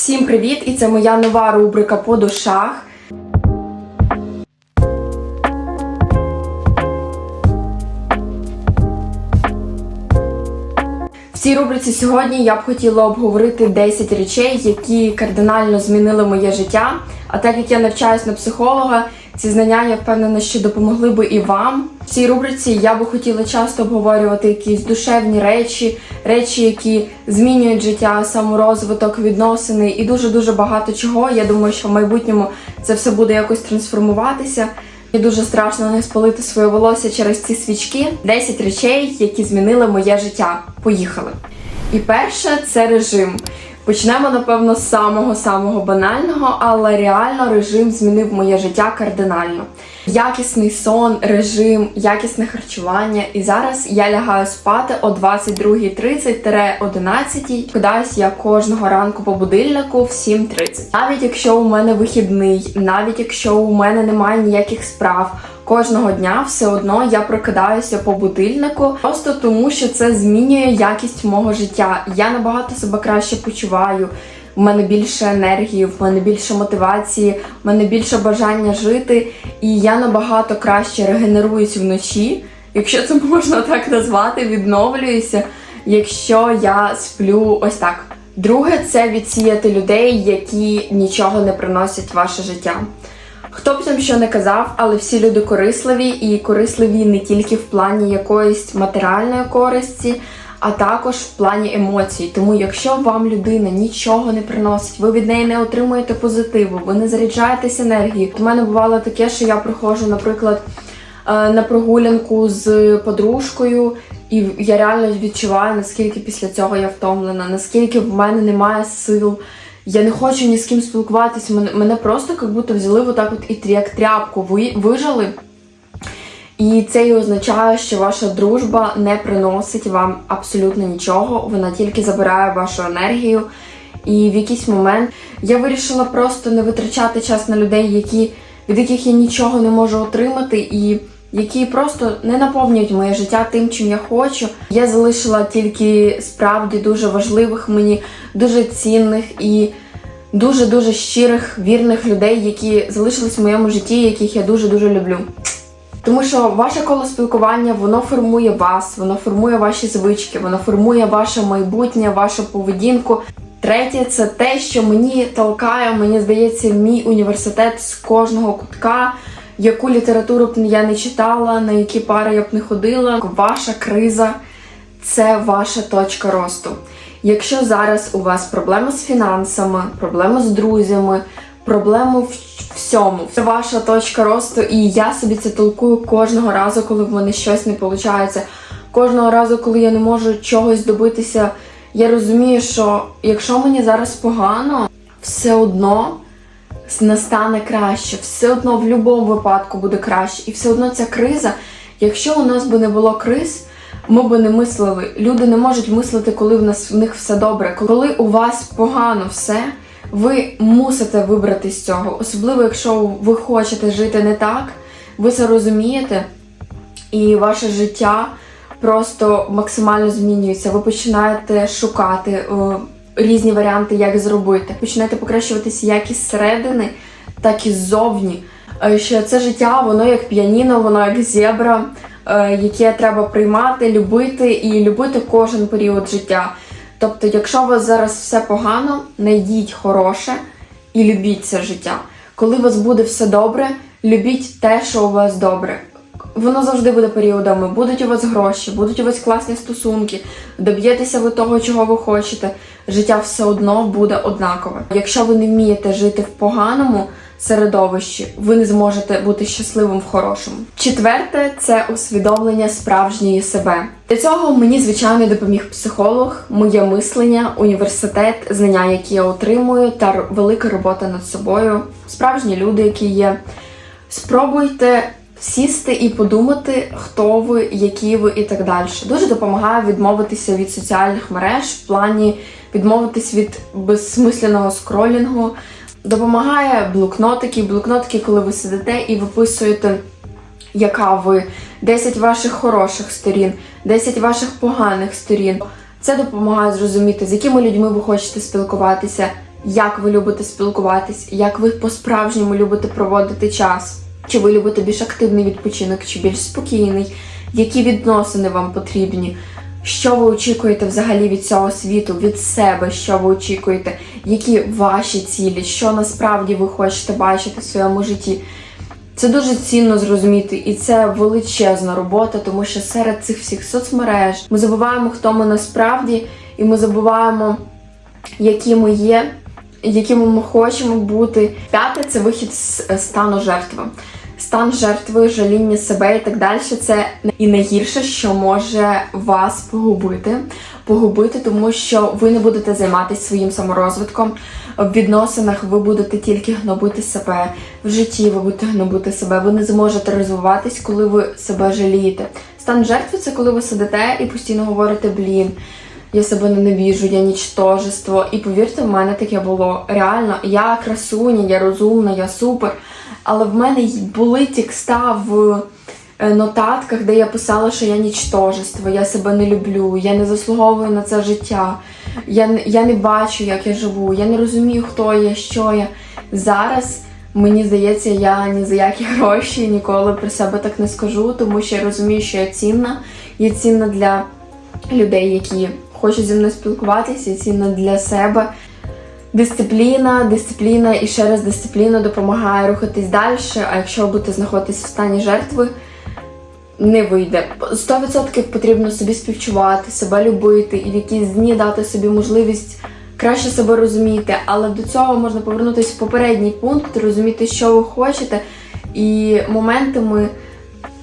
Всім привіт! І це моя нова рубрика по душах. В цій рубриці сьогодні я б хотіла обговорити 10 речей, які кардинально змінили моє життя. А так як я навчаюсь на психолога, ці знання я впевнена, що допомогли би і вам. В цій рубриці я би хотіла часто обговорювати якісь душевні речі, речі, які змінюють життя, саморозвиток, відносини і дуже дуже багато чого. Я думаю, що в майбутньому це все буде якось трансформуватися. Мені дуже страшно не спалити своє волосся через ці свічки. 10 речей, які змінили моє життя. Поїхали. І перше це режим. Почнемо, напевно, з самого-самого банального, але реально режим змінив моє життя кардинально. Якісний сон, режим, якісне харчування. І зараз я лягаю спати о 22.30-11. Кидаюсь я кожного ранку по будильнику в 7.30. Навіть якщо у мене вихідний, навіть якщо у мене немає ніяких справ. Кожного дня все одно я прокидаюся по будильнику, просто тому що це змінює якість мого життя. Я набагато себе краще почуваю. У мене більше енергії, в мене більше мотивації, в мене більше бажання жити, і я набагато краще регенеруюсь вночі, якщо це можна так назвати, відновлююся, якщо я сплю ось так. Друге, це відсіяти людей, які нічого не приносять в ваше життя. Хто б там що не казав, але всі люди корисливі і корисливі не тільки в плані якоїсь матеріальної користі, а також в плані емоцій. Тому, якщо вам людина нічого не приносить, ви від неї не отримуєте позитиву, ви не заряджаєтесь енергією. У мене бувало таке, що я приходжу, наприклад, е, на прогулянку з подружкою, і я реально відчуваю, наскільки після цього я втомлена, наскільки в мене немає сил. Я не хочу ні з ким спілкуватися. Мене, мене просто як будто взяли отак от і як тряпку ви, вижали. І це і означає, що ваша дружба не приносить вам абсолютно нічого, вона тільки забирає вашу енергію. І в якийсь момент я вирішила просто не витрачати час на людей, які, від яких я нічого не можу отримати, і які просто не наповнюють моє життя тим, чим я хочу. Я залишила тільки справді дуже важливих мені, дуже цінних і дуже-дуже щирих, вірних людей, які залишились в моєму житті, яких я дуже-дуже люблю. Тому що ваше коло спілкування воно формує вас, воно формує ваші звички, воно формує ваше майбутнє, вашу поведінку. Третє, це те, що мені толкає, мені здається, мій університет з кожного кутка, яку літературу б я не читала, на які пари я б не ходила. Ваша криза це ваша точка росту. Якщо зараз у вас проблеми з фінансами, проблеми з друзями, проблеми в всьому, це ваша точка росту, і я собі це толкую кожного разу, коли в мене щось не виходить. Кожного разу, коли я не можу чогось добитися, я розумію, що якщо мені зараз погано, все одно настане краще, все одно в будь-якому випадку буде краще. І все одно ця криза, якщо у нас би не було криз, ми би не мислили. Люди не можуть мислити, коли в нас в них все добре. Коли у вас погано все, ви мусите вибрати з цього. Особливо, якщо ви хочете жити не так, ви це розумієте, і ваше життя просто максимально змінюється. Ви починаєте шукати е, різні варіанти, як зробити. Починаєте покращуватися як із середини, так і ззовні. Е, Що це життя, воно як піаніно, воно як зебра, е, яке треба приймати, любити і любити кожен період життя. Тобто, якщо у вас зараз все погано, знайдіть хороше і любіть це життя. Коли у вас буде все добре, любіть те, що у вас добре. Воно завжди буде періодами. Будуть у вас гроші, будуть у вас класні стосунки, доб'єтеся ви того, чого ви хочете. Життя все одно буде однакове. Якщо ви не вмієте жити в поганому середовищі, ви не зможете бути щасливим в хорошому. Четверте це усвідомлення справжньої себе. Для цього мені звичайно допоміг психолог, моє мислення, університет, знання, які я отримую, та велика робота над собою, справжні люди, які є. Спробуйте сісти і подумати, хто ви, які ви і так далі. Дуже допомагає відмовитися від соціальних мереж в плані відмовитись від безсмисленого скролінгу. Допомагає блокнотики, блокнотики, коли ви сидите і виписуєте, яка ви, 10 ваших хороших сторін, 10 ваших поганих сторін. Це допомагає зрозуміти, з якими людьми ви хочете спілкуватися, як ви любите спілкуватись, як ви по-справжньому любите проводити час. Чи ви любите більш активний відпочинок, чи більш спокійний, які відносини вам потрібні, що ви очікуєте взагалі від цього світу, від себе, що ви очікуєте, які ваші цілі, що насправді ви хочете бачити в своєму житті. Це дуже цінно зрозуміти, і це величезна робота, тому що серед цих всіх соцмереж ми забуваємо, хто ми насправді, і ми забуваємо, які ми є, якими ми хочемо бути. П'яте це вихід з е, стану жертви. Стан жертви, жаління себе і так далі. Це і найгірше, що може вас погубити. Погубити, тому що ви не будете займатися своїм саморозвитком. В відносинах ви будете тільки гнобити себе. В житті ви будете гнобити себе. Ви не зможете розвиватись, коли ви себе жалієте. Стан жертви це коли ви сидите і постійно говорите блін. Я себе ненавіжу, я нічтожество. І повірте, в мене таке було. Реально, я красуня, я розумна, я супер. Але в мене були текста в е, нотатках, де я писала, що я нічтожество, я себе не люблю, я не заслуговую на це життя. Я, я не бачу, як я живу, я не розумію, хто я, що я. Зараз мені здається, я ні за які гроші ніколи про себе так не скажу, тому що я розумію, що я цінна. Я цінна для людей, які хочуть зі мною спілкуватися, я цінна для себе. Дисципліна, дисципліна і ще раз дисципліна допомагає рухатись далі. А якщо будете знаходитись в стані жертви, не вийде. 100% потрібно собі співчувати, себе любити і в якісь дні дати собі можливість краще себе розуміти. Але до цього можна повернутися в попередній пункт, розуміти, що ви хочете, і моментами.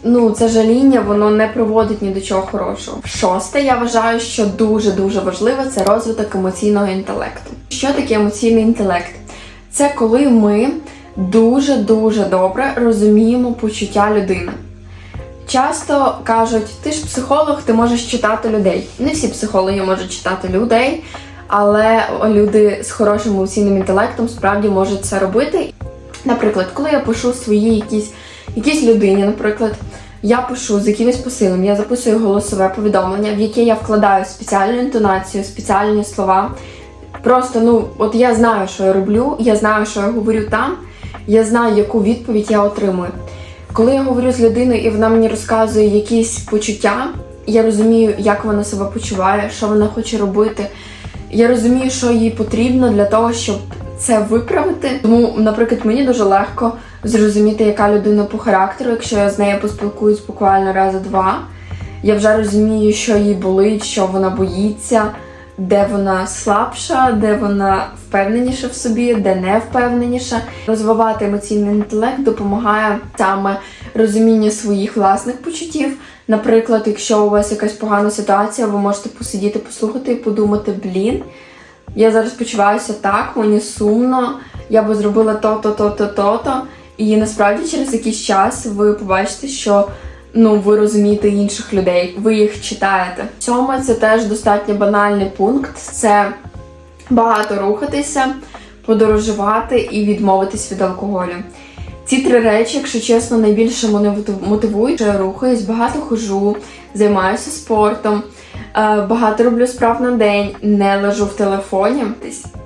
Ну, це жаління, воно не приводить ні до чого хорошого. Шосте, я вважаю, що дуже дуже важливе це розвиток емоційного інтелекту. Що таке емоційний інтелект? Це коли ми дуже дуже добре розуміємо почуття людини. Часто кажуть, ти ж психолог, ти можеш читати людей. Не всі психологи можуть читати людей, але люди з хорошим емоційним інтелектом справді можуть це робити. Наприклад, коли я пишу свої якісь, якійсь людині, наприклад, я пишу з якимось посилом, я записую голосове повідомлення, в яке я вкладаю спеціальну інтонацію, спеціальні слова. Просто, ну, от я знаю, що я роблю, я знаю, що я говорю там, я знаю, яку відповідь я отримую. Коли я говорю з людиною і вона мені розказує якісь почуття, я розумію, як вона себе почуває, що вона хоче робити. Я розумію, що їй потрібно для того, щоб це виправити. Тому, наприклад, мені дуже легко зрозуміти, яка людина по характеру, якщо я з нею поспілкуюсь буквально рази два. Я вже розумію, що їй болить, що вона боїться, де вона слабша, де вона впевненіша в собі, де не впевненіша. Розвивати емоційний інтелект допомагає саме розуміння своїх власних почуттів. Наприклад, якщо у вас якась погана ситуація, ви можете посидіти, послухати і подумати, блін, я зараз почуваюся так, мені сумно, я би зробила то-то, то-то, то-то. І насправді через якийсь час ви побачите, що ну ви розумієте інших людей, ви їх читаєте. Сьоме це теж достатньо банальний пункт. Це багато рухатися, подорожувати і відмовитись від алкоголю. Ці три речі, якщо чесно, найбільше мене мотив- мотивують. Я рухаюсь, багато хожу, займаюся спортом, багато роблю справ на день, не лежу в телефоні.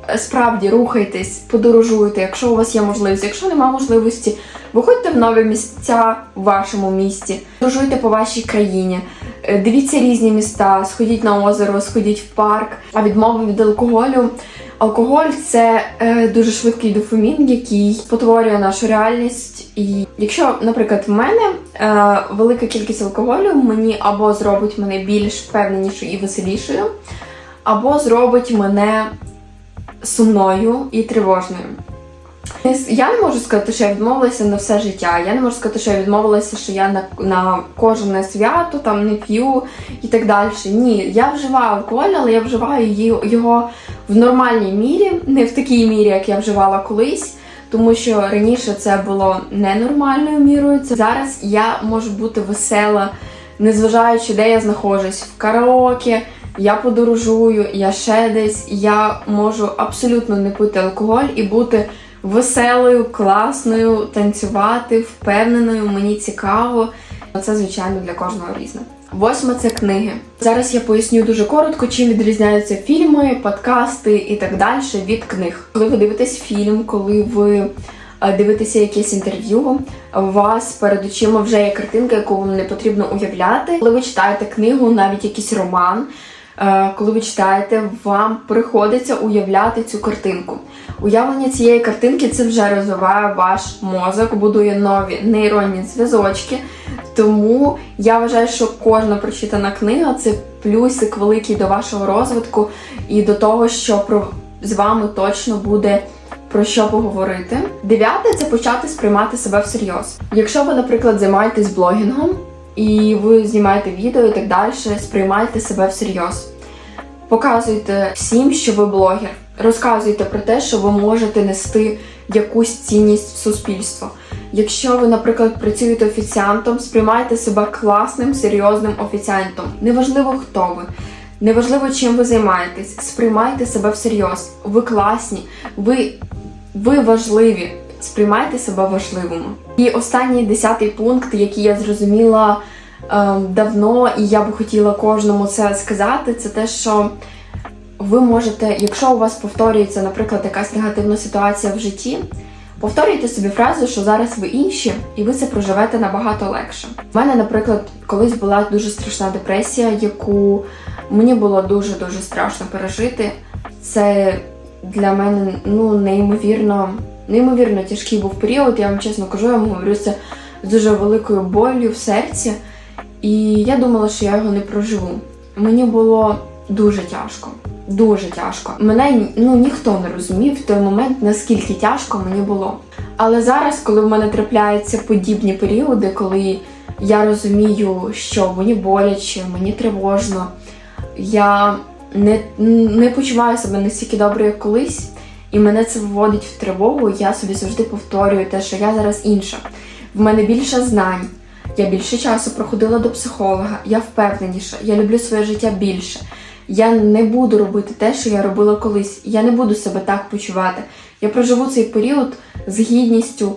Е, Справді рухайтесь, подорожуйте, якщо у вас є можливість. Якщо немає можливості, виходьте в нові місця в вашому місті, подорожуйте по вашій країні. Е, Дивіться різні міста, сходіть на озеро, сходіть в парк. А відмова від алкоголю. Алкоголь це е, дуже швидкий дофамін, який потворює нашу реальність. І якщо, наприклад, в мене е, велика кількість алкоголю мені або зробить мене більш впевненішою і веселішою, або зробить мене сумною і тривожною. Я не можу сказати, що я відмовилася на все життя. Я не можу сказати, що я відмовилася, що я на, на кожне свято там не п'ю і так далі. Ні, я вживаю алкоголь, але я вживаю його в нормальній мірі, не в такій мірі, як я вживала колись. Тому що раніше це було ненормальною мірою. Зараз я можу бути весела, незважаючи, де я знаходжусь, в караоке, я подорожую, я ще десь, я можу абсолютно не пити алкоголь і бути веселою, класною, танцювати, впевненою, мені цікаво. Це, звичайно, для кожного різне. Восьме це книги. Зараз я поясню дуже коротко, чим відрізняються фільми, подкасти і так далі від книг. Коли ви дивитесь фільм, коли ви е, дивитеся якесь інтерв'ю, у вас перед очима вже є картинка, яку вам не потрібно уявляти. Коли ви читаєте книгу, навіть якийсь роман, коли ви читаєте, вам приходиться уявляти цю картинку. Уявлення цієї картинки це вже розвиває ваш мозок, будує нові нейронні зв'язочки. Тому я вважаю, що кожна прочитана книга це плюсик великий до вашого розвитку і до того, що про з вами точно буде про що поговорити. Дев'яте це почати сприймати себе всерйоз. Якщо ви, наприклад, займаєтесь блогінгом і ви знімаєте відео і так далі, сприймайте себе всерйоз. Показуйте всім, що ви блогер. Розказуйте про те, що ви можете нести якусь цінність в суспільство. Якщо ви, наприклад, працюєте офіціантом, сприймайте себе класним, серйозним офіціантом. Неважливо, хто ви, неважливо, чим ви займаєтесь. Сприймайте себе всерйоз. Ви класні, ви, ви важливі. Сприймайте себе важливими. І останній десятий пункт, який я зрозуміла давно, і я би хотіла кожному це сказати, це те, що ви можете, якщо у вас повторюється, наприклад, якась негативна ситуація в житті, повторюйте собі фразу, що зараз ви інші, і ви це проживете набагато легше. У мене, наприклад, колись була дуже страшна депресія, яку мені було дуже дуже страшно пережити. Це для мене ну неймовірно, неймовірно тяжкий був період. Я вам чесно кажу, я вам говорю це з дуже великою болью в серці. І я думала, що я його не проживу. Мені було дуже тяжко. Дуже тяжко. Мене ну ніхто не розумів в той момент, наскільки тяжко мені було. Але зараз, коли в мене трапляються подібні періоди, коли я розумію, що мені боляче, мені тривожно, я не, не почуваю себе настільки добре, як колись, і мене це вводить в тривогу. Я собі завжди повторюю те, що я зараз інша. В мене більше знань. Я більше часу проходила до психолога, я впевненіша, я люблю своє життя більше. Я не буду робити те, що я робила колись. Я не буду себе так почувати. Я проживу цей період з гідністю,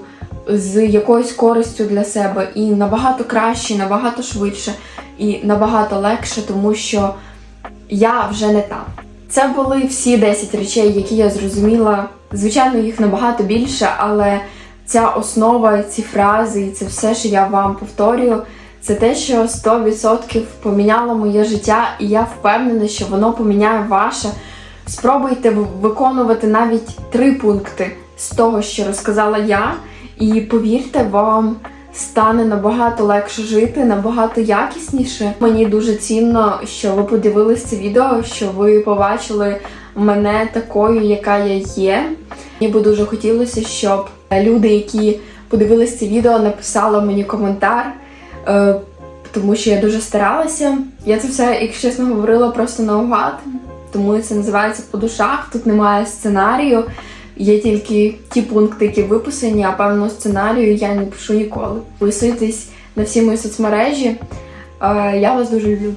з якоюсь користю для себе і набагато краще, набагато швидше і набагато легше, тому що я вже не та. Це були всі 10 речей, які я зрозуміла. Звичайно, їх набагато більше, але ця основа, ці фрази, і це все, що я вам повторюю, це те, що 100% поміняло моє життя, і я впевнена, що воно поміняє ваше. Спробуйте виконувати навіть три пункти з того, що розказала я, і повірте, вам стане набагато легше жити, набагато якісніше. Мені дуже цінно, що ви подивились це відео, що ви побачили мене такою, яка я є. Мені би дуже хотілося, щоб люди, які подивились це відео, написали мені коментар. Е, тому що я дуже старалася. Я це все, якщо чесно, говорила просто наугад, тому це називається по душах. Тут немає сценарію, є тільки ті пункти, які виписані, а певного сценарію я не пишу ніколи. Підписуйтесь на всі мої соцмережі. Е, Я вас дуже люблю.